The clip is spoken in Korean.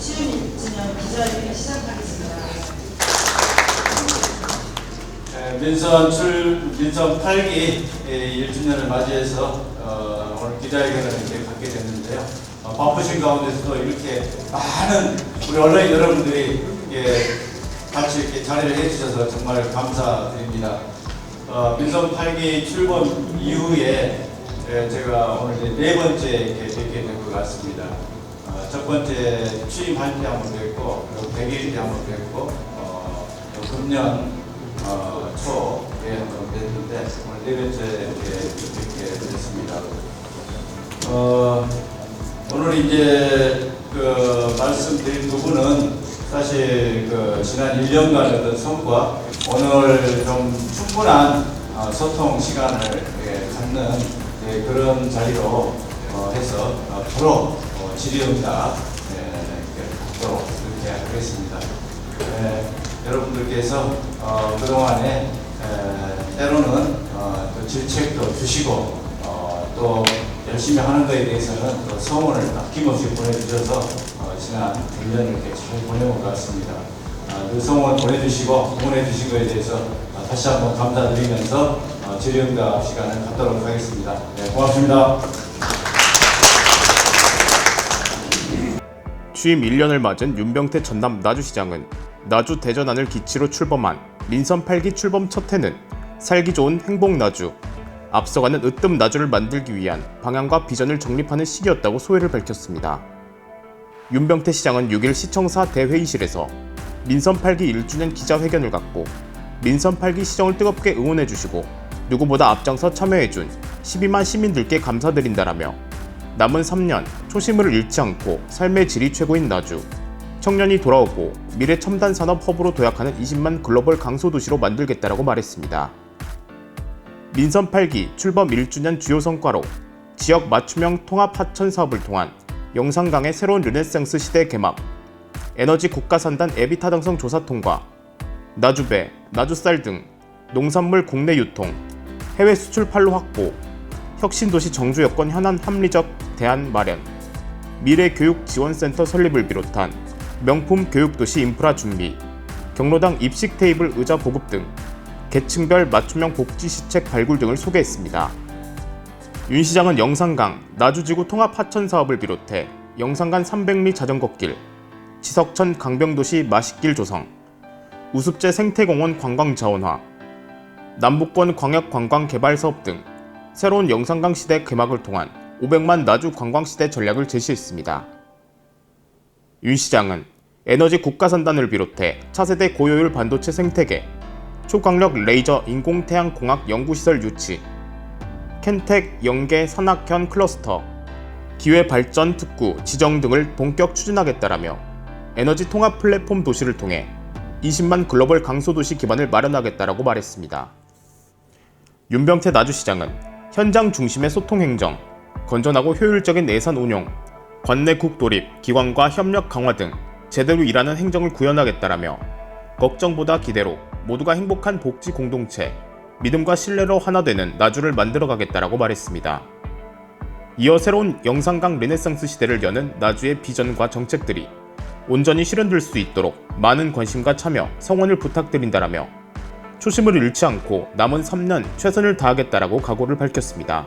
시윤 진영 기자회견 시작하겠습니다. 에, 민선 출 민선 8기 1주년을 맞이해서 어, 오늘 기자회견을 이렇게 갖게 됐는데요. 어, 바쁘신 가운데서도 이렇게 많은 우리 언론인 여러분들이 예, 같이 이렇게 자리를 해주셔서 정말 감사드립니다. 어, 민선 8기 출범 이후에 예, 제가 오늘 네 번째 이렇게 뵙게 된 것 같습니다. 어, 첫 번째 취임할 때 한번 뵙고 그리고 100일 때 한번 뵙고 어, 또 금년 어, 초에 한번 뵀는데 오늘 네 번째 이렇게 됐습니다. 어, 오늘 이제 그 말씀드린 부분은 사실 그 지난 1년간의 어떤 성과 오늘 좀 충분한 어, 소통 시간을 예, 갖는 예, 그런 자리로 어, 해서 앞으로 어, 이렇게 갖도록 이렇게 하겠습니다. 예, 여러분들께서 어, 그동안에 에, 때로는 어, 또 질책도 주시고 어, 또 열심히 하는 것에 대해서는 또 소원을 아낌없이 보내주셔서 어, 지난 1년을 이렇게 잘 보내온 것 같습니다. 아, 그 소원 보내주시고 응원해 주신 것에 대해서 어, 다시 한번 감사드리면서 어, 질의응답 시간을 갖도록 하겠습니다. 네, 고맙습니다. 취임 1년을 맞은 윤병태 전남 나주시장은 나주 대전안을 기치로 출범한 민선 8기 출범 첫 해는 살기 좋은 행복 나주, 앞서가는 으뜸 나주를 만들기 위한 방향과 비전을 정립하는 시기였다고 소회를 밝혔습니다. 윤병태 시장은 6일 시청사 대회의실에서 민선 8기 1주년 기자회견을 갖고 민선 8기 시정을 뜨겁게 응원해주시고 누구보다 앞장서 참여해준 12만 시민들께 감사드린다라며 남은 3년 초심을 잃지 않고 삶의 질이 최고인 나주 청년이 돌아오고 미래 첨단 산업 허브로 도약하는 20만 글로벌 강소 도시로 만들겠다라고 말했습니다. 민선 8기 출범 1주년 주요 성과로 지역 맞춤형 통합 하천 사업을 통한 영산강의 새로운 르네상스 시대 개막, 에너지 국가산단 에비 타당성 조사 통과, 나주배, 나주쌀 등 농산물 국내 유통, 해외 수출 판로 확보, 혁신도시 정주 여건 현안 합리적 대안 마련, 미래교육지원센터 설립을 비롯한 명품 교육도시 인프라 준비, 경로당 입식 테이블 의자 보급 등 계층별 맞춤형 복지 시책 발굴 등을 소개했습니다. 윤 시장은 영산강, 나주지구 통합 하천 사업을 비롯해 영산간 300리 자전거길, 지석천 강병도시 마식길 조성, 우습제 생태공원 관광 자원화, 남북권 광역 관광 개발 사업 등 새로운 영산강 시대 개막을 통한 500만 나주 관광 시대 전략을 제시했습니다. 윤 시장은 에너지 국가산단을 비롯해 차세대 고효율 반도체 생태계, 초강력 레이저 인공태양 공학 연구시설 유치, 켄텍 연계 산학현 클러스터, 기회 발전 특구 지정 등을 본격 추진하겠다라며 에너지 통합 플랫폼 도시를 통해 20만 글로벌 강소도시 기반을 마련하겠다라고 말했습니다. 윤병태 나주시장은 현장 중심의 소통 행정, 건전하고 효율적인 예산 운용, 관내 국도립, 기관과 협력 강화 등 제대로 일하는 행정을 구현하겠다라며 걱정보다 기대로 모두가 행복한 복지 공동체, 믿음과 신뢰로 하나 되는 나주를 만들어가겠다라고 말했습니다. 이어 새로운 영산강 르네상스 시대를 여는 나주의 비전과 정책들이 온전히 실현될 수 있도록 많은 관심과 참여, 성원을 부탁드린다라며 초심을 잃지 않고 남은 3년 최선을 다하겠다라고 각오를 밝혔습니다.